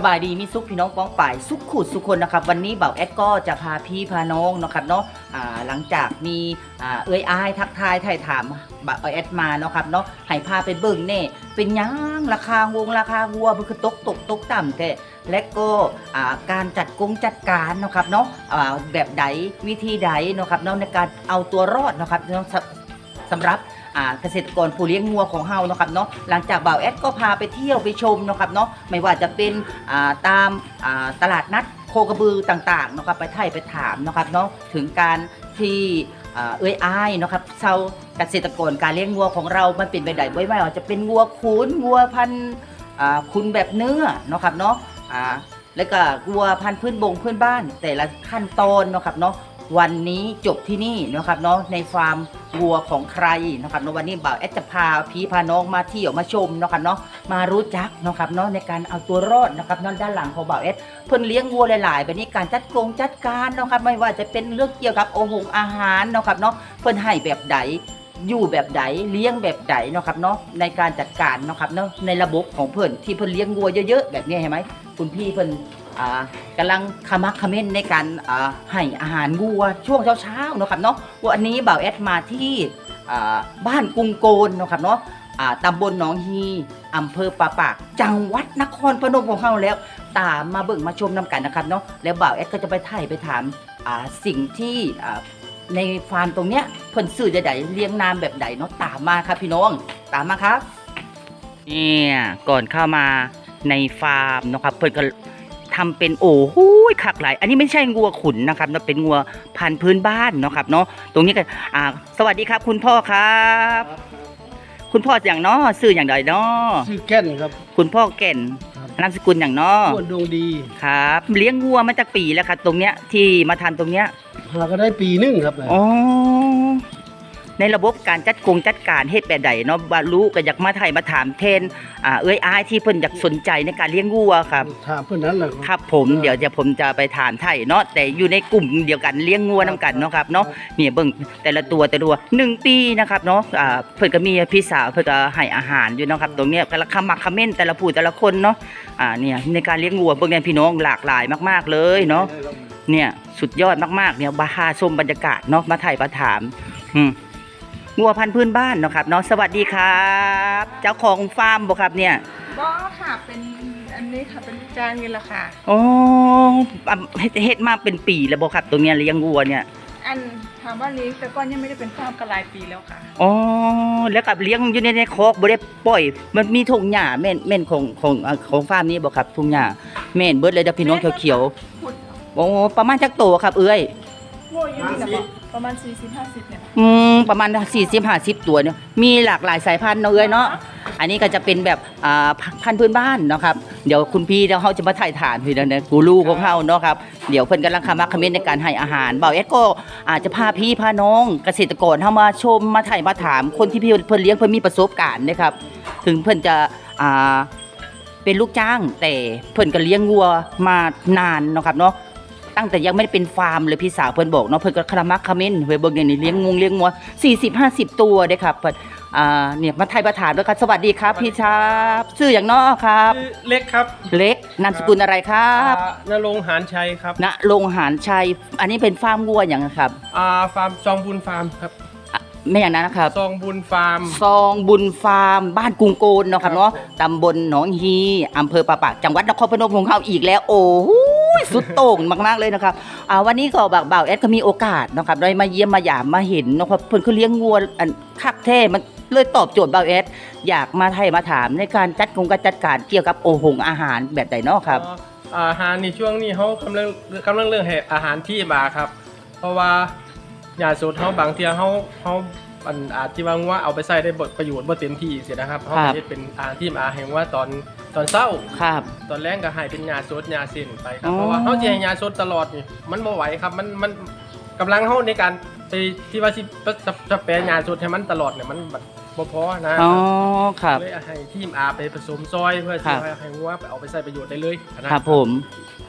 สบายดีมีสุขพี่น้องป้องป่ายสุขขุดสุขคนนะครับวันนี้เบาแอดก็จะพาพี่พาน้องนะครับเนาะอ่าหลังจากมีอ่าเอ้ยอายทักทายไถ่ถามเบาแอดมาเนาะครับเนาะให้พาไปเบิ่งเน่เป็นหยังราคาวงราคาวัวมันคือตกตกตกต่ำแต่และก็อ่าการจัดกงจัดการเนาะครับเนาะอ่าแบบใดวิธีใดเนาะครับเนาะในการเอาตัวรอดเนาะครับเนาะสำสำหรับ อ่าเกษตรกรผู้เลี้ยงงัวของเฮาเนาะครับเนาะหลังจากบ่าวแอดก็พาไปเที่ยวไปชมเนาะครับเนาะไม่ว่าจะเป็นอ่าตามอ่าตลาดนัดโคกระบือต่างๆเนาะครับไปไทยไปถามเนาะครับเนาะถึงการที่อ่าเอ้ยอ้ายเนาะครับชาวเกษตรกรการเลี้ยงงัวของเรา มันเป็นไปได้ไม่ว่าจะเป็นงัวขุนงัวพันธุ์อ่าขุนแบบเนื้อเนาะครับเนาะอ่าแล้วก็งัวพันธุ์พื้นบงพื้นบ้าน แต่ละขั้นตอนเนาะครับเนาะ วันนี้จบที่นี่นะครับเนาะในฟาร์มวัวของใครนะครับเนาะวันนี้บ่าวแอดจะพาพี่พาน้องมาเที่ยวมาชมนะครับเนาะมารู้จักนะครับเนาะในการเอาตัวรอดนะครับเนาะด้านหลังของบ่าวแอดเพิ่นเลี้ยงวัวหลายๆแบบนี้การจัดกงจัดการเนาะครับไม่ว่าจะเป็นเรื่องเกี่ยวกับโอหงอาหารเนาะครับเนาะเพิ่นให้แบบใดอยู่แบบใดเลี้ยงแบบใดเนาะครับเนาะในการจัดการเนาะครับเนาะในระบบของเพิ่นที่เพิ่นเลี้ยงวัวเยอะๆแบบนี้เห็นไหมคุณพี่เพิ่นอ่า กำลังขมักขม้นในการให้อาหารวัวช่วงเช้าๆเนาะครับเนาะวันนี้บ่าวแอดมาที่บ้านกรุงโกนเนาะครับเนาะตำบลหนองฮีอำเภอปะปาก จังหวัดนครพนมของเราแล้ว ตามมาเบิ่งมาชมนำกันนะครับเนาะแล้วบ่าวแอดก็จะไปถ่ายไปถามสิ่งที่ในฟาร์มตรงเนี้ยเพิ่นซื้อจะไดเลี้ยงนามแบบใดเนาะตามมาครับพี่น้องตามมาครับเนี่ยก่อนเข้ามาในฟาร์มนะครับเพิ่นก็ ทำเป็นโอ้โหคักหลาย อันนี้ไม่ใช่งัวขุนนะครับนะเป็นงัวพันธุ์พื้นบ้านเนาะครับเนาะตรงนี้ก็อ่าสวัสดีครับ คุณพ่อครับ คุณพ่ออย่างเนาะซื้ออย่างใดเนาะชื่อแก่นครับ คุณพ่อแก่นครับนามสกุลอย่างเนาะอ้วนดวงดีครับ เลี้ยงงัวมาจากปีแล้วครับตรงเนี้ยที่มาทำตรงเนี้ยหาก็ได้ปีหนึงครับอ๋อ ในระบบการจัดกงจัดการเฮ็ดแบบใดเนาะว่ารู้ก็อยากมาไทยมาถามเทนอ่าเอ้ยอายที่เพิ่นอยากสนใจในการเลี้ยงวัวครับ ถามเพื่อนนั้นแหละครับ ผมเดี๋ยวจะผมจะไปถามไทยเนาะแต่อยู่ในกลุ่มเดียวกันเลี้ยงงัวน้ากันเนาะครับเนาะเนี่ยเบิ่งแต่ละตัวแต่ละตัวหนึ่งปีนะครับเนาะอ่าเพิ่นก็มีพี่สาวเพิ่นก็ให้อาหารอยู่เนาะครับตรงเนี้ยก็ละคำมักคำเม่นแต่ละผู้แต่ละคนเนาะอ่าเนี่ยในการเลี้ยงวัวเบิ่งเนี่ยพี่น้องหลากหลายมาก ๆเลยเนาะเนี่ยสุดยอดมากๆเนี่ยบาฮาชมบรรยากาศเนาะมาถ่ายมาถามอืม งัวพันธุ์พื้นบ้านเนาะครับเนาะสวัสดีครับ เจ้าของฟาร์มบ่ครับเนี่ยบ่ค่ะเป็นอันนี้ค่ะเป็นลูกจ้างนี่แหละค่ะ อ๋ออะเฮ็ดเฮ็ดมาเป็นปีแล้วบ่ครับตรงเนี้ยเลี้ยงวัวเนี่ยอันถามว่าเลี้ยงแต่ก็ยังไม่ได้เป็นฟาร์มก็หลายปีแล้วค่ะ อ๋อแล้วกับเลี้ยงอยู่ในในคอกบ่ได้ปล่อย มันมีทุ่งหญ้าแม่นแม่นของของอะของฟาร์มนี้บ่ครับทุ่งหญ้าแม่นเบิดเลยเด้อพี่น้องเขียวขุดๆโอ้ประมาณจักโตครับเอ้ย โง่อยู่นี่นะบอกประมาณ40 50เนี่ยอืมประมาณ 40 50 ตัวเนี่ยมีหลากหลายสายพันธุ์เนาะเอ้ยเนาะอันนี้ก็จะเป็นแบบอ่าพันธุ์พื้นบ้านเนาะครับเดี๋ยวคุณพี่เดี๋ยวเขาจะมาถ่ายฐานพี่เดี๋ยวนะกูรูของเขาเนาะครับเดี๋ยวเพิ่นกำลังคำมักคอมเมนต์ในการให้อาหารเบาเอ็ดก็อาจจะพาพี่พาน้องเกษตรกรเข้ามาชมมาถ่ายมาถามคนที่พี่เพิ่นเลี้ยงเพิ่นมีประสบการณ์นะครับถึงเพิ่นจะอ่าเป็นลูกจ้างแต่เพิ่นก็เลี้ยงวัวมานานเนาะครับเนาะ ตั้งแต่ยังไม่ได้เป็นฟาร์มเลยพี่สาวเพิ่นบอกเนาะเพิ่นก็คลามักคอมเมนต์เว้ยเบิ่งอย่างนี้เลี้ยงงวงเลี้ยงงัว40 50ตัวเด้ครับเพิ่นอ่าเนี่ยมาไทยประถามด้วยครับสวัสดีครับพี่ชาบชื่ออย่างเนาะครับ ชื่อเล็กครับเล็กนามสกุลอะไรครับอ่านรงค์หานชัยครับณโรงหารชัยอันนี้เป็นฟาร์มวัวอย่างนะครับอ่าฟาร์มซองบุญฟาร์มครับไม่อย่างนั้นนะครับ ซองบุญฟาร์ม ซองบุญฟาร์มบ้านกรุงโกนเนาะครับเนาะครับตำบลหนองฮีอำเภอปะปากจังหวัดนครพนมของเขาอีกแล้ว โอ้โห สุดโต่งมากๆเลยนะครับอ่าวันนี้ก็แบบบ่าวแอดก็มีโอกาสนะครับได้มาเยี่ยมมาหยามมาเห็นนะครับเพิ่นคือเลี้ยงวัวอันคักแท้มันเลยตอบโจทย์บ่าวแอดอยากมาไทยมาถามในการจัดกงการจัดการเกี่ยวกับโอหงอาหารแบบใดเนาะครับอาหารในช่วงนี้เขากำลังกำลังเรื่องให้อาหารที่มาครับ เพราะว่าหยาสูตรเขาบางเทีเขาเขา อันอาจที่ว่าว่าเอาไปใส่ได้บทประโยชน์บ่เต็มที่เสียนะครับเขาครับเฮ็ดเป็นอาหารที่มาแห่งว่าตอนตอนเช้าครับตอนแรกก็ให้เป็นยาสดยาเส้นไปครัอ๋บอเพราะว่าเขาจะให้ยาสดตลอดนี่มันบ่ไหวครับมันมันกำลังเขาในการไปที่ว่าที่จะจะแปลยาสดให้มันตลอดเนี่ยมันแบบบ่พอนะอ๋อครับ เลยให้ทีมอาไปผสมซอยเพื่อครัที่บ ให้ให้งัวไปเอาไปใช้ประโยชน์ได้เลยนะ ครับผม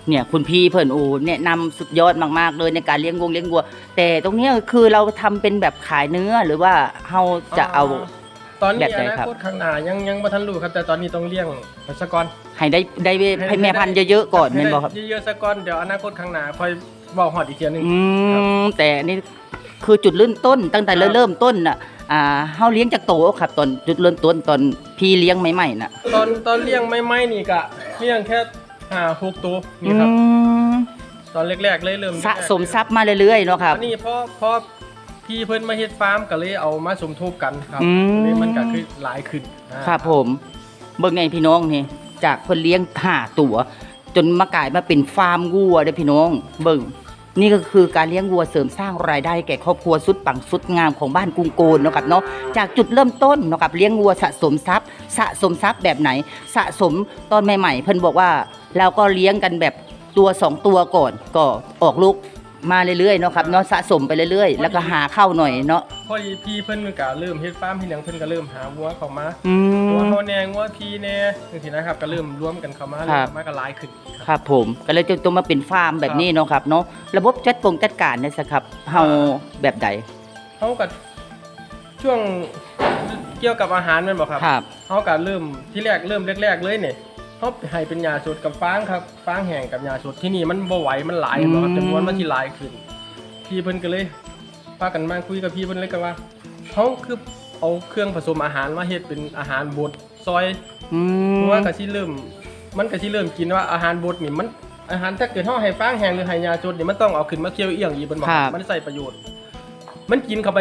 เนี่ยคุณพี่เพิ่นโอ้แนะนำสุดยอดมากๆเลยในการเลี้ยงวงเลี้ยงวัว แต่ตรงเนี้ยคือเราทำเป็นแบบขายเนื้อหรือว่าเราจะเอา ตอนแบนี้บอใดนาครับ คตข้างหน้ายังยังบ่ทันรู้ครับแต่ตอนนี้ต้องเลี้ยงไปซะก่อนให้ได้ได้ให้แม่พันธุ์เยอะๆก่อนแม่นบ่ครับ ให้ได้เยอะๆซะก่อนเดี๋ยวอนาคตข้างหน้าค่อยบอกฮอดอีกเทียหนึง อืมแต่อันนี่คือจุดเริ่มต้นตั้งแต่ครับ เริ่มต้นน่ะ อ่าเฮาเลี้ยงจากโตครับตอนจุดเริ่มต้นตอนพี่เลี้ยงใหม่ๆน่ะตอนตอนเลี้ยงไม่ไม่นี่ก็เลี้ยงแค่ห้าหกตัวนี่ครับ อืมตอนแรกๆเลยเริ่มสะสมทรัพย์มาเรื่อยๆเนาะครับ อันนี้พอพอพี่เพิ่นมาเฮ็ดฟาร์มก็เลยเอามาสมทบกันครับอืม เลยมันก็คือหลายขึ้นอ่าครับผมเบิ่งไงพี่น้องนี่จากเพิ่นเลี้ยงห่าตัว จนมากลายมาเป็นฟาร์มวัวเด้อพี่น้อง เบิ่ง นี่ก็คือการเลี้ยงวัวเสริมสร้างรายได้แก่ครอบครัวสุดปังสุดงามของบ้านกรุงโกนเนาะครับเนาะจากจุดเริ่มต้นเนาะครับเลี้ยงวัวสะสมทรัพย์ สะสมทรัพย์แบบไหน สะสมตอนใหม่ๆ เพิ่นบอกว่าเราก็เลี้ยงกันแบบตัวสองตัวก่อนก็ออกลูก มาเรื่อยๆเนาะครับเนาะสะสมไปเรื่อยๆ แล้วก็หาเข้าหน่อยเนาะพอดีพี่เพิ่นก็เริ่มเฮ็ดฟาร์มเฮ็ดหยังเพิ่นก็เริ่มหาวัวเข้ามาอืงัวมเฮาแหน่งัวพี่แหน่จังซี่นะครับก็เริ่มรวมกันเข้ามาครัเริ่บ มมาก็หลายขึ้นครับผมก็เลยจะต้องมาเป็นฟาร์มแบบนี้เนาะครับเนาะระบบจัดกงจัดการเนี่ยสิครับเฮาแบบใดเฮาก็ช่วงเกี่ยวกับอาหารแม่นบ่ครับ ครับเฮาก็เริ่มที่แรกเริ่มแรกๆเลยเนี่ย เฮาให้เป็นยาสดกับฟางครับฟางแห้งกับยาสดที่นี่มันบ่ไหวมันหลายบ่ครับอืมจำนวนมันสิหลายขึ้น พี่เพิ่นก็เลยพากันมาคุยกับพี่เพิ่นเลยก็ว่าเฮาคือเอาเครื่องผสมอาหารมาเฮ็ดเป็นอาหารบดซอยอืมเพราะว่าก็สิเริ่ม มันก็สิเริ่มกินว่าอาหารบดนี่มันอาหารถ้าเกิดเฮาให้ฟางแห้งหรือให้ยาสดนี่มันต้องเอาขึ้นมาเคี่ยวเอียงอีกเบิ่นบ่ครับ มันใส่ประโยชน์ มันกินเข้าไป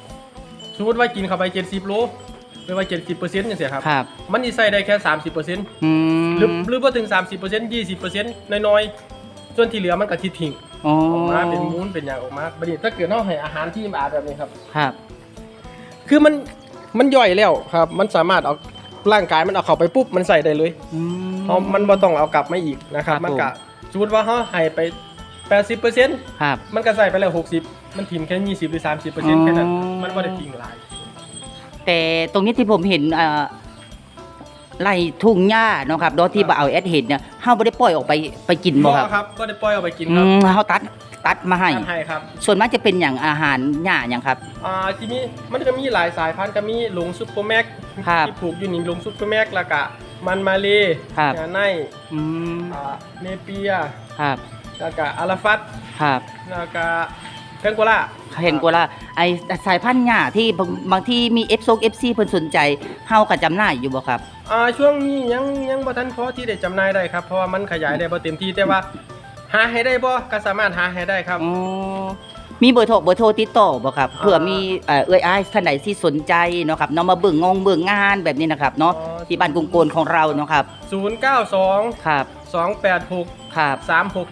70สมมุติว่ากินเข้าไป70โล หรือว่า70%จังซี่ครับ ครับ มันสิใส่ได้แค่30%อืมหรือหรือบ่ถึง30% 20%น้อยๆส่วนที่เหลือมันก็สิทิ้งอ๋อออกมาเป็นมูนเป็นอย่างออกมาบัดนี้ถ้าเกิดเราให้อาหารที่มาแบบนี้ครับ ครับ คือมันมันย่อยแล้วครับ มันสามารถเอาร่างกายมันเอาเข้าไปปุ๊บมันใส่ได้เลยอืม เพราะมันบ่ต้องเอากลับมาอีกนะครับ ครับ มันก็ผมสมมุติว่าเฮาให้ไป80%ครับ มันก็ใส่ไปแล้ว60มันทิ้งแค่20หรือ30%แค่นั้น อ๋อ มันบ่ได้ทิ้งหลาย แต่ตรงนี้ที่ผมเห็นอ่าไล่ทุ่งหญ้าเนาะครับเนาะที่บ่เอาแอดเห็นเนี่ยเฮาบ่ได้ปล่อยออกไปไปกินบ่ครับครับก็ได้ปล่อยเอาไปกินอืครับมเฮาตัดตัดมาให้ทำให้ครับ ส่วนมากจะเป็นอย่างอาหารหญ้าอย่างครับอ่าทีนี้มันก็มีหลายสายพันธุ์ก็มีหลงซุปเปอร์แม็กครับที่ปลูกอยู่นี่หลงซุปเปอร์แม็กแล้วก็มันมาเลครับยาไนอืมอ่าเนเปียครับแล้วก็อาราฟัตครับแล้วก็ เทงโกล่าเห็นกว่าละไอสายพันธุ์หญ้าที่บางบางที่มี F ซ FC เพิ่นสนใจเฮาก็จำหน่ายอยู่บ่ครับ อ่าช่วงนี้ยังยังบ่ทันพอที่ได้จำหน่ายได้ครับ เพราะว่ามันขยายได้บ่เต็มที่แต่ว่า หาให้ได้บ่ก็สามารถหาให้ได้ครับ อ๋อมีเบอร์โทรเบอร์โทรติดต่อบ่ครับเผื่อมีเอ่อเอ้ยอ้ายท่านใดที่สนใจเนาะครับเนาะมาเบิ่งงงเบิ่งงานแบบนี้นะครับเนาะอ๋อ ที่บ้านกรุงโกนของเราเนาะครับ092 ครับ286 ครับ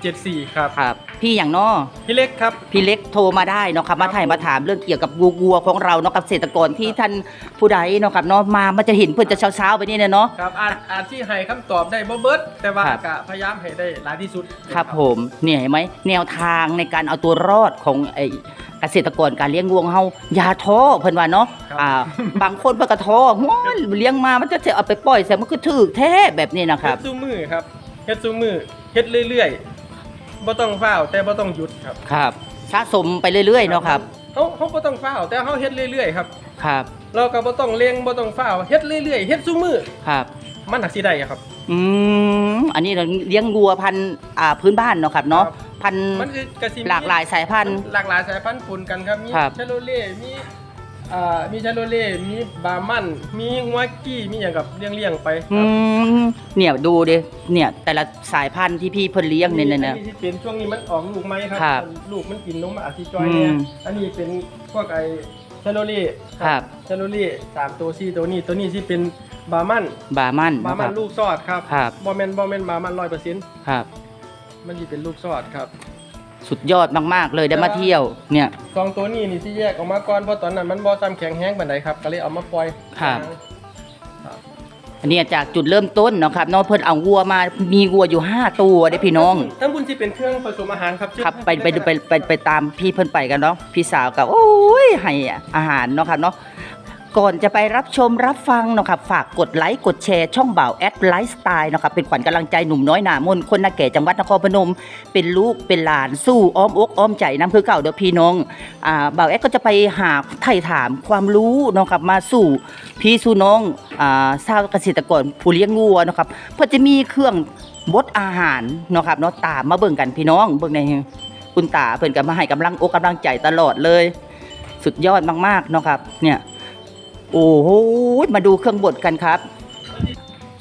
3674 ครับ ครับ พี่อย่างเนาะพี่เล็กครับ พี่เล็กโทรมาได้เนาะครับมาถ่ายมาถามเรื่องเกี่ยวกับวัววัวของเราเนาะกับเกษตรกรที่ท่านผู้ใดเนาะครับเนาะมามันจะเห็นเพิ่นจะเช้าๆไปนี่เนาะ ครับอาจอาจที่ให้คำตอบได้บ่เบิดแต่ว่าครับก็พยายามให้ได้หลายที่สุดครับผมเนี่ยเห็นไหมแนวทางในการเอาตัวรอดของไอ้เกษตรกรการเลี้ยงวัวของเฮาอย่าท้อเพิ่นว่าเนาะครับอ่าบางคนเพิ่นก็ท้อโอ้ยเลี้ยงมามันจะเอาไปปล่อยใส่มันคือถูกแท้แบบนี้นะคเฮ็รับดซูมือครับเฮ็ดซูมือเฮ็ดเรื่อยๆ บ่ต้องฟ้าวแต่บ่ต้องหยุดครับครับ สะสมไปเรื่อยๆเนาะครับเฮาเฮาบ่ต้องฟ้าวแต่เฮาเฮ็ดเรื่อยๆครับครับ เราก็บ่ต้องเร่งบ่ต้องฟ้าวเฮ็ดเรื่อยๆเฮ็ดซูมือครับ มันหักสิได้อะครับ อืม อันนี้เราเลี้ยงวัวพันธุ์อ่าพื้นบ้านเนาะครับเนาะ ครับ พันธุ์มันคือกระสิมีหลากหลายสายพันธุ์ หลากหลายสายพันธุ์ปนกันครับมีครับชาโลเล่มี อ่ามีชาโลเล่มีบาร์มัน มีงัวกี้มีหยังกับเลี้ยงๆไปคอืรับมเนี่ยดูดิเนี่ยแต่ละสายพันธุ์ที่พี่เพิ่นเลี้ยงเนี่ยนะอัที่เป็นช่วงนี้มันออกลูกไหมครัครับลูกมันกินนมอาทิจอยเนี่ยอืมอันนี้เป็นพวกไอชาโลเล่ครับ ชาโลเล่สามตัวสี่ตัวนี้ตัวนี้ที่เป็นบาร์มันบามันบาร์นะมัคนรับลูกซอดครับครับ บอแมนบอแมนบาร์มันร้อยเปอร์เซ็นต์ครับ มันจะเป็นลูกซอดครับ สุดยอดมากๆเลยได้มาเที่ยวเนี่ย สองตัวนี้นี่ที่แยกออกมาก่อนเพราะตอนนั้นมันบอซ้ำแข็งแห้งปานใดครับก็เลยเอามาปล่อยครับ อันนี้จากจุดเริ่มต้นเนาะครับเน้องเพิ่นเอาวัวมามีวัวอยู่ 5 ตัวได้พี่น้อง ทั้งบุญที่เป็นเครื่องผสมอาหารครับครับไปไปไปไปไปตามพี่เพิ่นไปกันเนาะพี่สาวกับโอ้ยให้อาหารเนาะครับเนาะ ก่อนจะไปรับชมรับฟังเนาะครับฝากกดไลค์กดแชร์ช่องบ่าวแอดไลฟ์สไตล์เนาะครับเป็นขวัญกำลังใจหนุ่มน้อยหนามนคนนาแก่จังหวัดนครพนม เป็นลูกเป็นหลานสู้อ้อมอกอ้อมใจน้ำคือเก่าเด้อพี่น้องอ่าบ่าวแอดก็จะไปหาไถ่ถามความรู้เนาะครับมาสู่พี่สู่น้องอ่าชาวเกษตรกรผู้เลี้ยงงัวเนาะครับเพื่อจะมีเครื่องบดอาหารเนาะครับเนาะตามมาเบิ่งกันพี่น้องเบิ่งในคุณตาเพิ่นก็มาให้กำลังอกกำลังใจตลอดเลย สุดยอดมากๆเนาะครับเนี่ย โอ้โหมาดูเครื่องบดกันครับ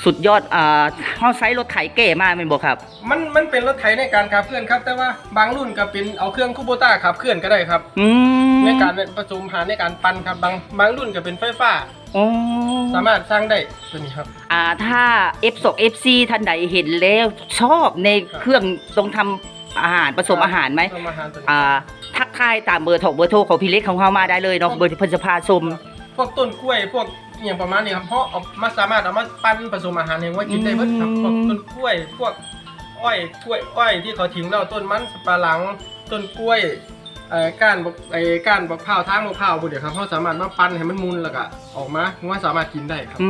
สุดยอดอ่าเฮาใช้รถไถเก๋มากแม่นบ่ครับ มันมันเป็นรถไถในการขับเคลื่อนครับ แต่ว่าบางรุ่นก็เป็นเอาเครื่องคูโบต้าขับเคลื่อนก็ได้ครับ อืมในการผสมหารในการปั่นครับบางบางรุ่นก็เป็นไฟฟ้า อ๋อสามารถสร้างได้ตัวนี้ครับ อ่าถ้า F2 FC ท่านใดเห็นแล้วชอบในเครื่องตรงทำอาหารผสมอาหารไหมทำอาหารตัวนี้ อ่าทักทายตามเบอร์โทรเบอร์โทรของพี่เล็กของเฮามาได้เลยเนาะเบอร์ที่เพิ่นจะพาชมพ วกต้นกล้วย พวกอหย่างประมาณนี้ครับเพราะเอามาสามารถเอามาปั้นผสมอาหารให้ว่ากินได้เบิดครับอืพวกมต้นกล้วย พวกอ้อยกล้วยอ้อยที่เขาทิ้งแล้วต้นมันสับปะหลังต้นกล้วยเอ่อก้านบกไอ้ก้านบกพร้าวทางบกพร้าวบุเดี๋ยวครับเขาสามารถมาปั้นให้มันมุนแล้วก็ออกมาว่าสามารถกินได้ครับอื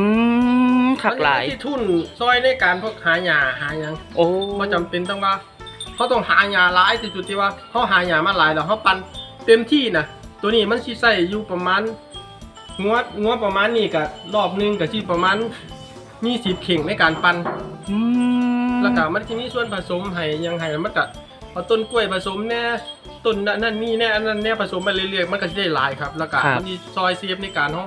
มขักหลาย มันที่ทุนซอยในการพวกหาหญ้าหาหยังโอ้บ่จำเป็นต้องว่าเขาต้องหาหญ้าหลายที่จุดที่ว่าเขาหาหญ้ามาหลายแล้วเขาปั้นเต็มที่นะตัวนี้มันสิใส่อยู่ประมาณ งวดงวดประมาณนี้ก็รอบหนึงก็สิประมาณมีสิบเข่งในการปั้นอืมแล้วก็มันสิมีส่วนผสมให้หยังให้มันก็เอาต้นกล้วยผสมแน่ต้นนั่นนั่นนี่แน่อันนั้นแน่ผสมไปเรื่อยๆมันก็สิได้หลายครับ แล้วก็มันสิซอยเซฟในการเฮา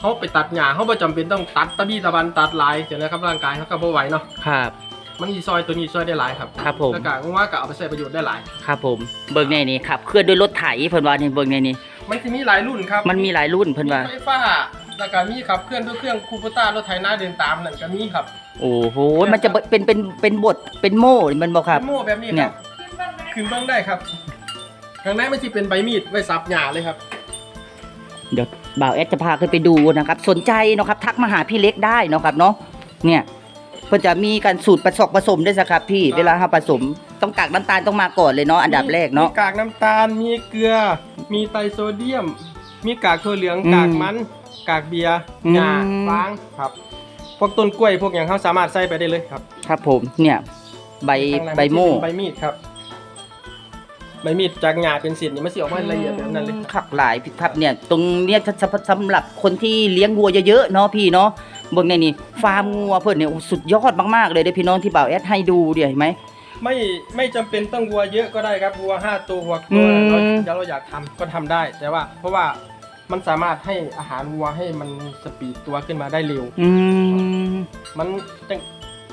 เฮาไปตัดหญ้าเฮาบ่จำเป็นต้องตัดตะบี้ตะบันตัดหลายเสียนะครับร่างกายเฮาก็บ่ไหวเนาะครับ มันมีซอยตัวนี้ซอยได้หลายครับครับผม แล้วก็ว่าก็เอาไปใช้ประโยชน์ได้หลาย ครับผม เบิ่งในนี่ครับเคลื่อนด้วยรถไถเพิ่นว่านี่เบิ่งในนี่ มันจะมีหลายรุ่นครับมันมีหลายรุ่นเพิ่นว่า ไฟฟ้าแล้วก็มีขับเคลื่อนด้วยเครื่องคูปต้ารถไถนาเดินตามนั่นก็มีครับโอ้โห มันจะเป็นเป็นเป็นบทเป็นโม่มันบอกครับ เป็นโม่แบบนี้เนี่คยรับขึ้นเบ้างได้ครับข้างในมันจะเป็นใบมีดไว้สับหญ้าเลยครับ เดี๋ยวบ่าวแอดจะพาขึ้นไปดูนะครับ สนใจเนาะครับ ทักมาหาพี่เล็กได้เนาะครับเนาะเนี่ย เพิ่นจะมีการสูตรผสมผสมด้วยสิครับพี่ครับเวลาเราผสมต้องกากน้ำตาลต้องมาก่อนเลยเนาะอันดับแรกเนาะ มีกากน้ำตาล มีเกลือ มีไตรโซเดียม มีกากถั่วเหลือง อืมกากมัน กากเบียร์อืมหญ้าฟางครับ พวกต้นกล้วยพวกอย่างเขาสามารถใส่ไปได้เลยครับครับผมเนี่ยใบข้างในนใบโม่จะเป็นใบมีดครับ ใบมีดจากหญ้าเป็นเศษนี่มันสิออกมาละเอียดแบบนั้นเลย ขักหลายพี่ครับเนี่ยตรงเนี้ยถ้าสำหรับคนที่เลี้ยงวัวเยอะๆเนาะพี่เนาะ เบิ่งในนี่ฟาร์มงัวเพิ่นเนี่ยโอ้สุดยอดมากๆเลยเด้อพี่น้องที่บ่าวแอดให้ดูเดี๋ยวเห็นไหม ไม่ไม่จำเป็นต้องวัวเยอะก็ได้ครับวัวห้าตัววัวอืตัวมเราเราอยากทำก็ทำได้ แต่ว่า เพราะว่ามันสามารถให้อาหารวัวให้มันสปีดตัวขึ้นมาได้เร็ว อืมมันจัง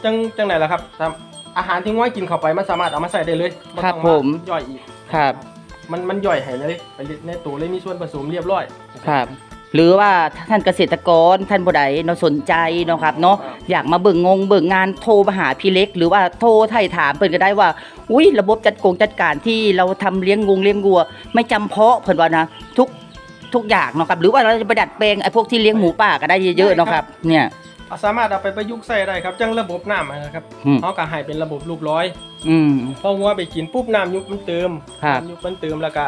จังจังไหนล่ะครับตามอาหารที่วัวกินเข้าไปมันสามารถเอามาใส่ได้เลยบ่ครับต้องผมย่อยอีก ครับ มันมันย่อยให้เลยไปในตัวเลยมีส่วนผสมเรียบร้อยครับ หรือว่าท่านเกษตรกรท่านผู้ใดเนาะสนใจเนาะครับเนาะครับอยากมาเบิ่งงงเบิ่งงานโทรมาหาพี่เล็ก หรือว่าโทรไถ่ถามเพิ่นก็ได้ว่า อุ้ยระบบจัดกงจัดการที่เราทำเลี้ยงงงเลี้ยงวัว ไม่จำเพาะเพิ่นว่านะทุกทุกอย่างเนาะครับหรือว่าเราจะไปดัดแปลงไอ้พวกที่เลี้ยงหมูป่าก็ได้เยอะๆเนาะครับเนี่ยเอาสามารถเอาไปประยุกต์ใส่ได้ครับจังระบบน้ำนะครับอืมเขาก็ให้เป็นระบบรูปร้อย อืมพอวัวไปกินปุ๊บน้ำยุบมันเติมครับน้ำยุบมันเติมแล้วก็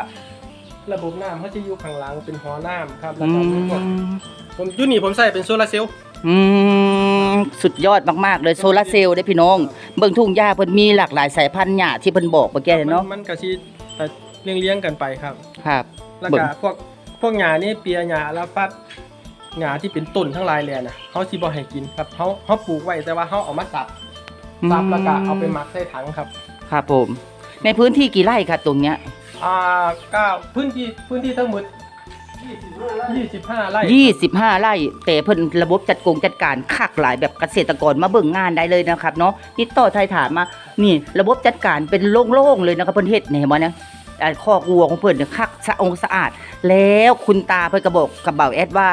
ระบบน้ำเขาจะอยู่ข้างหลังเป็นหัวน้ำครับแล้วอืก็มีพวกมผมอยูนี่ผมใส่เป็นโซลาร์เซลล์ อืมสุดยอดมากๆเลยโซลาร์เซลล์ได้อพี่น้อง เบิ่งทุ่งหญ้าเพิ่นมีหลากหลายสายพันธุ์หญ้าที่เพิ่นบอกเมื่อกี้เนาะ มันมันก็สิแต่เลี้ยงเลี้ยงๆกันไปครับ ครับ แล้วเบิ่ก็งพวกพวกหญ้านี่เปียหญ้าแล้วฟัดหญ้าที่เป็นต้นทั้งหลายเลยนะเขาสิบ่ให้กินครับเขาเขาปลูกไว้แต่ว่าเขาเอามาสับสับแล้วก็เอาไปหมักใส่ถังครับ ครับผม ในพื้นที่กี่ไร่ครับตรงเนี้ย อ่าเก้าพื้นที่พื้นที่ทั้งหมด25ไร่ยี่สิบห้าไร่แต่เพิ่นระบบจัดกงจัดการคักหลายแบบเกษตรกรมาเบิ่งงานได้เลยนะครับเนาะติดต่อไทยถามมานี่ระบบจัดการเป็นโล่งๆเลยนะครับเพิ่นเฮ็ดเนี่ยเห็นบ่นี่ยอ่าคอกวัวของเพิ่นเนี่ยคักสะองสะอาด แล้วคุณตาเพิ่นก็บอกกับเบาแอดว่า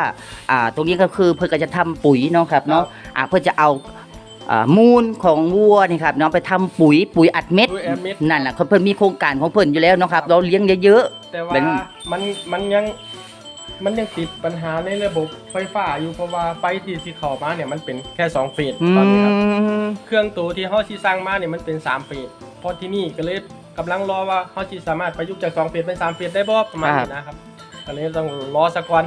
อ่าตรงนี้ก็คือเพิ่นก็จะทำปุ๋ยเนาะครับเนาะอ่าเพิ่นจะเอา อ่ามูลของวัวนี่ครับเนาะไปทำปุ๋ยปุ๋ยอัดเม็ดปุ๋ยแอร์เม็ดนั่นแหละเพิ่นมีโครงการของเพิ่นอยู่แล้วเนาะครับ เราเลี้ยงเยอะ แต่ว่าเป็น มันมันยังมันยังติดปัญหาในระบบไฟฟ้าอยู่เพราะว่าไฟที่สิเข้ามาเนี่ยมันเป็นแค่สองเฟสๆอืตอนนี้ครับมเครื่องตัวที่เฮาสิสร้างมาเนี่ยมันเป็น3เฟสเพราะที่นี่ก็เลยกำลังรอว่าเฮาสิสามารถประยุกต์จาก2เฟสเป็น3เฟสได้บ่ประมาณนี้นะครับก็เลยต้องรอสักวัน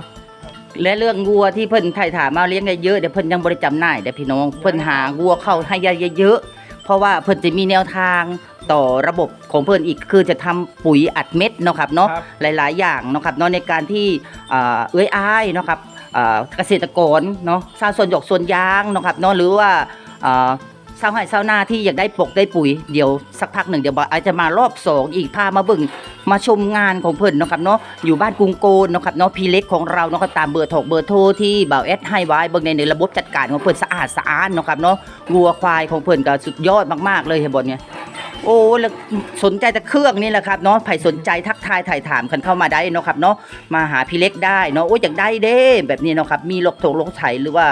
และเรื่องงัวที่เพิ่นไถ่ถามมาเลี้ยงได้เยอะเดี๋ยวเพิ่นยังบริจำหน่ายเดี๋ยวพี่น้องเพิ่นหางัวเข้าให้เยอะๆเพราะว่าเพิ่นจะมีแนวทางต่อระบบของเพิ่นอีกคือจะทำปุ๋ยอัดเม็ดเนาะครับเนาะครับ หลายๆ อย่างเนาะครับเนาะในการที่อ่าเอื้อยอ้ายเนาะครับอ่าเกษตรกรเนาะชาวสวนหยกสวนยางเนาะครับเนาะหรือว่าอ่า ชาวไร่ชาวนาที่อยากได้ปกได้ปุ๋ยเดี๋ยวสักพักหนึ่งเดี๋ยวอาจจะมารอบสองอีกพามาเบิ่งมาชมงานของเพิ่นเนาะครับเนาะอยู่บ้านกรุงโกนเนาะครับเนาะพี่เล็กของเราเนาะตามเบอร์โทรเบอร์โทรที่บ่าวแอดให้ไว้เบิ่งในในระบบจัดการของเพิ่นสะอาดสะอาดเนาะครับเนาะวัวควายของเพิ่นก็สุดยอดมากๆเลยเห็นบ่เนี่ยโอ้แล้วสนใจแต่เครื่องนี่แหละครับเนาะใครสนใจทักทายถ่ายถามกันเข้ามาได้เนาะครับเนาะมาหาพี่เล็กได้เนาะโอ้ยอยากได้เด้แบบนี้เนาะครับมีลกถงลกไถหรือว่า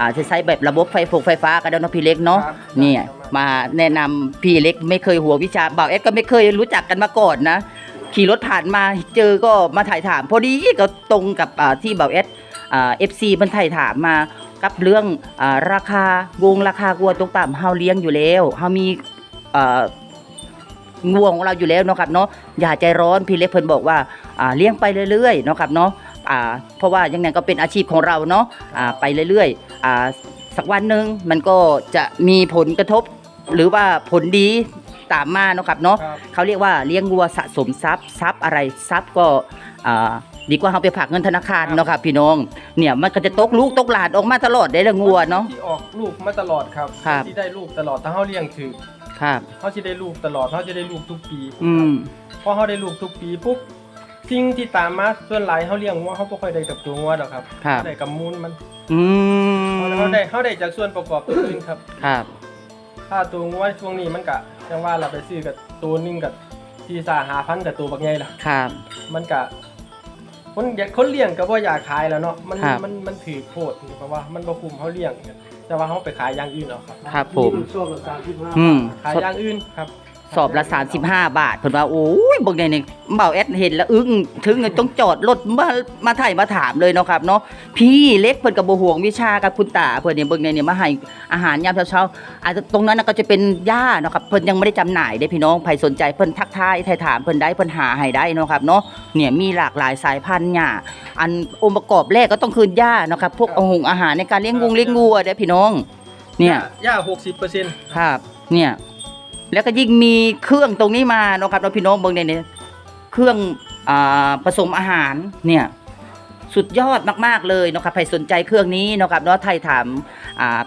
อ่าจะใช้แบบระบบไฟฟงไฟฟ้าก็ได้เนาะพี่เล็กเนาะครับเนี่ยมาแนะนำพี่เล็กไม่เคยหัววิชาบ่าวเอ็ดก็ไม่เคยรู้จักกันมาก่อนนะ ขี่รถผ่านมาเจอก็มาถ่ายถาม พอดีก็ตรงกับอ่าที่บ่าวเอ็ดอ่าเอฟซีมันถ่ายถามมากับเรื่องอาราคาวงราคาวัวตกต่ำเฮาเลี้ยงอยู่แล้วเฮามีอ่างัวของเราอยู่แล้วเนาะครับเนาะอย่าใจร้อนพี่เล็กเพิ่นบอกว่าอ่าเลี้ยงไปเรื่อยๆเนาะครับเนาะ อ่าเพราะว่ายังไงก็เป็นอาชีพของเราเนาะอ่าไปเรื่อยๆอ่าสักวันหนึ่งมันก็จะมีผลกระทบ หรือว่าผลดีตามมาเนาะครับเนาะครับ เขาเรียกว่าเลี้ยงวัวสะสมทรัพย์ทรัพย์อะไรทรัพย์ก็อ่าดีกว่าเอาไปฝากเงินธนาคารเนาะครับพี่น้องเนี่ยมันก็จะตกลูกตกหลานออกมาตลอดได้ละงัวเนาะ ที่ออกลูกมาตลอดครับครับ ที่ได้ลูกตลอดถ้าเฮาเลี้ยงถือครับ เขาจะได้ลูกตลอดเขาจะได้ลูกทุกปีอืม พอเขาได้ลูกทุกปีปุ๊บ สิ่งที่ตามมาส่วนหลายเขาเลี้ยงวัวเขาบ่ค่อยได้กับตัวงัวดอกครับครับ เขาได้กับมูลมันอืมเขาได้เขาได้จากส่วนประกอบตัวอื่นครับ ครับ ถ้าตัวงัวช่วงนี้มันกะจังว่าเราไปซื้อกับตัวหนึงกับที่สาหาพันกับตัวบักใหญ่ล่ะ ครับ มันกะคนอยากคนเลี้ยงก็บ่อยากขายแล้วเนาะมันครับมันมันถือโพดเพราะว่ามันบ่คุ้มเขาเลี้ยงแต่ว่าเขาไปขายอย่างอื่นเอาครับ ครับผม ช่วงละสามสิบห้าอืมขายอย่างอื่นครับ สอบละ35 บาทเพิ่นว่าโอ้ยเบิ่งในนี่เบาแอดเห็นแล้วอึ้งถึงกับต้องจอดรถมามาถ่ายมาถามเลยเนาะครับเนาะพี่เล็กเพิ่นก็บ่ห่วงวิชากับคุณตาเพิ่นเนี่ยเบิ่งในนี่มาให้อาหารยามเช้าๆอาจจะตรงนั้นน่ะก็จะเป็นหญ้าเนาะครับเพิ่นยังไม่ได้จำหน่ายเด้พี่น้องใครสนใจเพิ่นทักทายถ่ายถามเพิ่นได้เพิ่นหาให้ได้เนาะครับเนาะเนี่ยมีหลากหลายสายพันธุ์หญ้าอันองค์ประกอบแรกก็ต้องคือหญ้าเนาะครับพวกครับอาหงอาหารในการเลี้ยงงูเลี้ยงงัวเด้อพี่น้อง เนี่ยย่า60%ครับเนี่ย แล้วก็ยิ่งมีเครื่องตรงนี้มาเนาะครับเราพี่น้องเบิ่งในนี้เครื่องอผสมอาหารเนี่ย สุดยอดมากๆเลยนะครับใครสนใจเครื่องนี้นะครับเนาะไทยถาม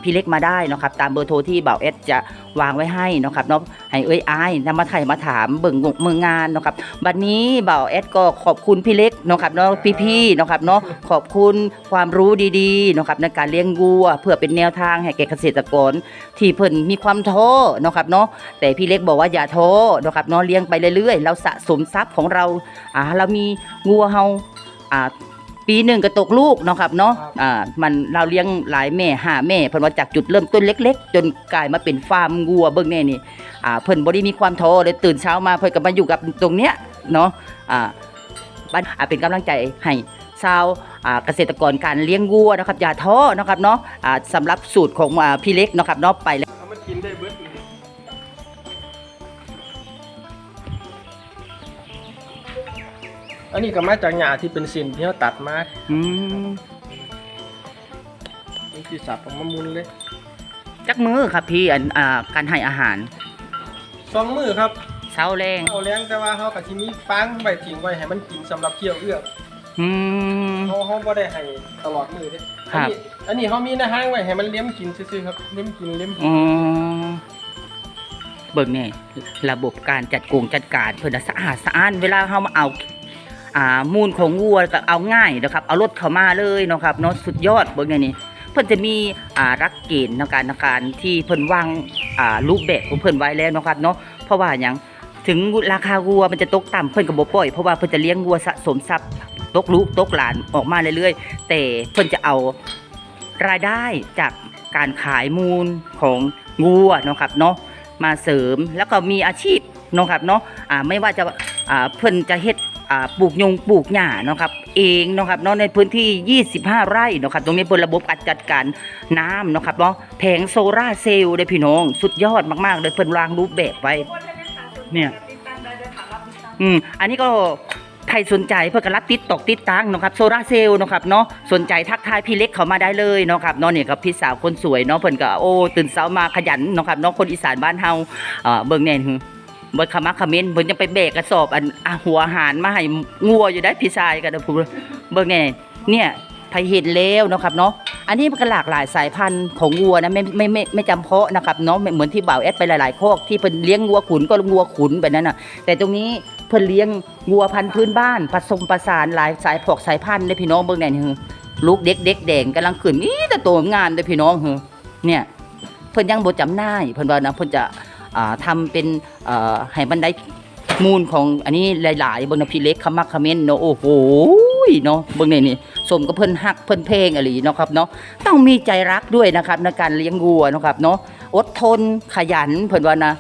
พี่เล็กมาได้นะครับตามเบอร์โทรที่เบาเอสจะวางไว้ให้นะครับเนาะให้เอ้ยอายนำมาไทยมาถามเบิ่งเมืองงานนะครับบัดนี้เบาเอสก็ขอบคุณพี่เล็กนะครับเนาะพี่ๆนะครับเนาะขอบคุณความรู้ดีๆนะครับในการเลี้ยงวัว เพื่อเป็นแนวทางให้แก่เกษตรกร ที่เพิ่นมีความท้อนะครับเนาะแต่พี่เล็กบอกว่าอย่าท้อนะครับเนาะเลี้ยงไปเรื่อยๆ เราสะสมทรัพย์ของเราอ่าเรามีงัวเฮาอ่า ปีหนึ่งก็ตกลูกเนาะครับเนาะครับอ่ามันเราเลี้ยงหลายแม่ห้าแม่เพิ่นว่าจากจุดเริ่มต้นเล็ก ๆ จนกลายมาเป็นฟาร์มงัวเบิ่งแน่นี่อ่าเพิ่นบ่ได้มีความท้อเลยตื่นเช้ามาเพิ่นก็มาอยู่กับตรงเนี้ยเนาะอ่าบ้านอ่าเป็นกำลังใจให้ชาวอ่าเกษตรกรการเลี้ยงวัวนะครับอย่าท้อนะครับเนาะอ่าสำหรับสูตรของอ่าพี่เล็กเนาะครับเนาะไปแล้วเอามันกินได้เบิด อันนี้ก็มาจากหญ้าที่เป็นเส้นที่เขาตัดมาอืมนี่สิสับออกมามุนเลยจักมือครับพี่อันอ่าการให้อาหารสองมือครับเช้าแรงเอาเลี้ยงแต่ว่าเขากับที่มีฟางไว้ทิ้งไว้ให้มันกินสำหรับเคี่ยวเอื้องอืม เขาเขาบ่ได้ให้ตลอดมือเด้ครัอับนี้อันนี้เขามีในห้างไว้ให้มันเลี้ยมกินซื่อๆครับเลี้ยมกินเลี้ยมกิอ๋นอเบิ่งนี่ระบบการจัดกงจัดการเพิ่นน่ะสะอาดสะอ้านเวลาเฮามาเอา อ่ามูลของวัวก็เอาง่ายนะครับเอารถเข้ามาเลยนะครับเนาะสุดยอดเบิ่งนนี่เพิ่นจะมีอ่ารักเกณฑ์ในการในการที่เพิ่นวางอ่ารูปแบบของเพิ่นไว้แล้วนะครับเนาะเพราะว่าหยังถึงราคาวัวมันจะตกต่ำเพิ่นก็บ่ปล่อยเพราะว่าเพิ่นจะเลี้ยงวัวสะสมทรัพย์ตกลูกตกหลานออกมาเรื่อยๆ แต่เพิ่นจะเอารายได้จากการขายมูลของวัวนะครับเนาะมาเสริมแล้วก็มีอาชีพนะครับเนาะอ่าไม่ว่าจะอ่าเพิ่นจะเฮ็ด ปลูกยงปลูกหญ้าเนาะครับเองเนาะครับเนาะในพื้นที่ 25 ไร่เนาะครับตรงนี้เป็นระบบการจัดการน้ำเนาะครับเนาะแผงโซล่าร์เซลล์เลยพี่น้อง สุดยอดมากๆเลยเพิ่นวางรูปแบบไว้เนี่ยอืมอันนี้ก็ใครสนใจเพื่อกรับติดตกติดตั้งเนาะครับโซลาร์เซลล์เนาะครับเนาะสนใจทักทายพี่เล็กเขามาได้เลยเนาะครับเนาะเนี่ยกับพี่สาวคนสวยเนาะเพิ่นก็โอ้ตื่นเช้ามาขยันเนาะครับเนาะคนอีสานบ้านเฮาเอ่อเบิ่งแน่นหึเบิ่งขมักขม้นเพิ่นยังไปแบกกระสอบอันอะหัวอาหารมาให้งัวอยู่ได้พี่ชายกันเด้อพูดเบิ่งแน่เนี่ยใครเห็นแล้วเนาะครับเนาะอันนี้มันก็หลากหลายสายพันธุ์ของวัวนะไม่ไม่ไม่ไม่จำเพาะนะครับเนาะเหมือนที่บ่าวแอดไปหลายๆคอกที่เพิ่นเลี้ยงวัวขุนก็วัวขุนแบบนั้นน่ะ แต่ตรงนี้เพิ่นเลี้ยงวัวพันธุ์พื้นบ้าน ผสมผสานหลายสายพอกสายพันธุ์เลยพี่น้องเบิ่งแน่นี่ฮึลูกเด็กเด็กแดงกำลังขึ้นนี่แต่โตงามเลยพี่น้องเฮึเนี่ยเพิ่นยังบ่จำหน่าเพิ่นว่านะเพิ่นจะ อ่าทำเป็นเอ่อให้บันไดมูลของอันนี้หลายๆเบิ่งนพี่เล็กขมักเม้นเนาะโอ้โหเนาะเบิ่งนี่นี่สมกับเพิ่นฮักเพิ่นเพลงอะไรเนาะครับเนาะต้องมีใจรักด้วยนะครับในการเลี้ยงวัวเนาะครับเนาะอดทนขยันเพิ่นว่านะ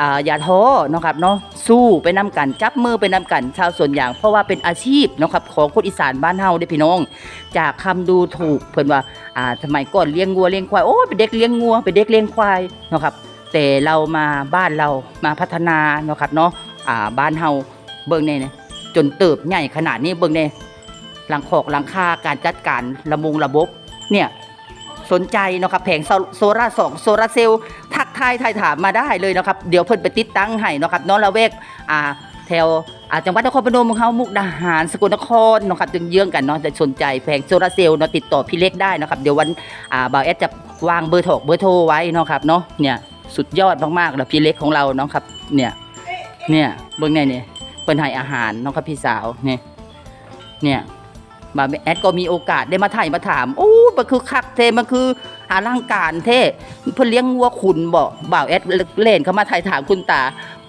อ่าย่าท้อเนาะครับเนาะสู้ไปนำกันจับมือไปนำกันชาวสวนยาง เพราะว่าเป็นอาชีพเนาะครับของคนอีสานบ้านเฮาเด้พี่น้อง จากคำดูถูกเพิ่นว่าอ่าสมัยก่อนเลี้ยงวัวเลี้ยงควายโอ้ยเป็นเด็กเลี้ยงงัวเป็นเด็กเลี้ยงควายเนาะครับ แต่เรามาบ้านเรามาพัฒนาเนาะครับเนาะอ่าบ้านเฮาเบิ่งเนี่ยจนเติบใหญ่ขนาดนี้เบิ่งเนี่ยหลังขอกหลังคาการจัดการระมงระบบเนี่ยสนใจเนาะครับแผงโซล่าร์สองโซลาร์เซลล์ทักทายทายถามมาได้เลยนะครับ เดี๋ยวเพิ่นไปติดตั้งให้เนาะครับเน้องละเวกอ่าแถวจังหวัดนครพนมเฮามุกดาหารสกลนครเนาะครับจึงเยื้องกันเนาะจะสนใจแผงโซลาร์เซลล์เนาะติดต่อพี่เล็กได้นะครับ เดี๋ยววันอ่าบ่าวแอดจะวางเบอร์โทรเบอร์โทรไว้เนาะครับเนาะเนี่ย สุดยอดมากๆแล้วพี่เล็กของเราเนาะครับ เนี่ยเนี่ยเบิ่งแน่เนี่ยเพิ่นให้อาหารเนาะครับพี่สาวเนี่ยเนี่ยบ่าวแอดก็มีโอกาสได้มาถ่ายมาถามโอ้มันคือคักเทมันคือหาร่างการเท่เพื่อเลี้ยงวัวขุนบอกบ่าวแอดเล่นเขามาถ่ายถามคุณตา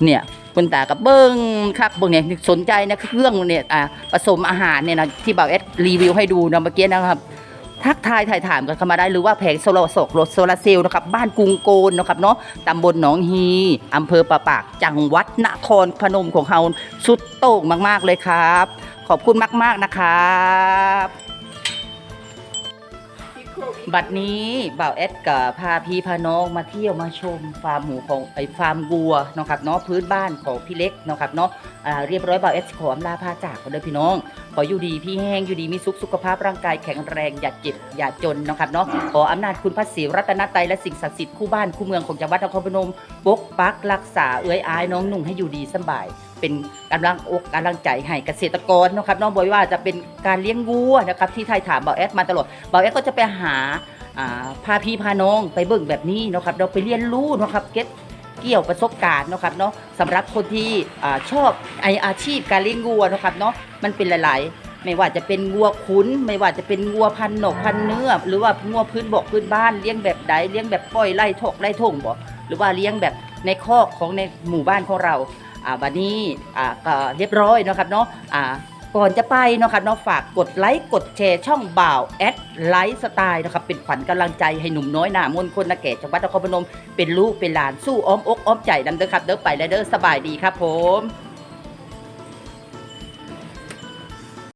เนี่ยคุณตากับเบิ้งคักเบิ้งเนี่ยสนใจนะเครื่องเนี่ยอ่าผสมอาหารเนี่ยนะที่บ่าวแอดรีวิวให้ดูนะเมื่อกี้นะครับ ทักทายถ่ายถามกันเข้ามาได้หรือว่าแผงโซลาร์ศกรถโซลาเซลล์นะครับบ้านกรุงโกนนะครับเนาะตำบลหนองฮีอำเภอปะปาก จังหวัดนครพนมของเฮาสุดโต่งมาก ๆ เลยครับ ขอบคุณมาก ๆ นะครับ บัดนี้บ่าวแอดกับพาพี่พาน้องมาเที่ยวมาชมฟาร์มหมูของไอฟาร์มวัวเนาะครับเนาะพื้นบ้านของพี่เล็กเนาะครับเนาะอ่าเรียบร้อยบ่าวแอดขออำลาพาจากกันเลยพี่น้อง ขออยู่ดีพี่แห้งอยู่ดีมีสุขสุขภาพร่างกายแข็งแรงอย่าเจ็บอย่าจนเนาะครับเนาะขออำนาจคุณพระศรีรัตนตรัยและสิ่งศักดิ์สิทธิ์คู่บ้านคู่เมืองของจังหวัดนครพนมปกปักรักษาเอื้อยอายน้องหนุ่งให้อยู่ดีสบาย เป็นกำลังอกกำลังใจให้เกษตรกรนะครับน้องบอยว่าจะเป็นการเลี้ยงวัวนะครับที่ไทยถามเบาแอดมาตลอดเบาแอดก็จะไปหาพาพี่พาน้องไปเบิ่งแบบนี้นะครับเราไปเรียนรู้นะครับเก็ตเกี่ยวประสบการณ์นะครับเนาะสำหรับคนที่อชอบไออาชีพการเลี้ยงวัวนะครับเนาะมันเป็นหลาย ๆ ไม่ว่าจะเป็นวัวขุน ไม่ว่าจะเป็นวัวพันหนกพันเนื้อ หรือว่าวัวพื้นบกพื้นบ้านเลี้ยงแบบใดเลี้ยงแบบปล่อยไล่ทกไล่ทงบ่หรือว่าเลี้ยงแบบในคอกของในหมู่บ้านของเรา อ่าบันนี้อ่าก็เรียบร้อยนะครับเนาะอ่าก่อนจะไปเนาะครับเนาะฝากกดไลค์กดแชร์ช่องบ่าวแอดไลฟ์สไตล์นะครับเป็นขวัญกำลังใจให้หนุ่มน้อยหน้ามนคนนาแก่จังหวัดนครพนมเป็นลูกเป็นหลานสู้อ้อมอกอ้อมใจนำเด้อครับเด้อไปและเด้อสบายดีครับผม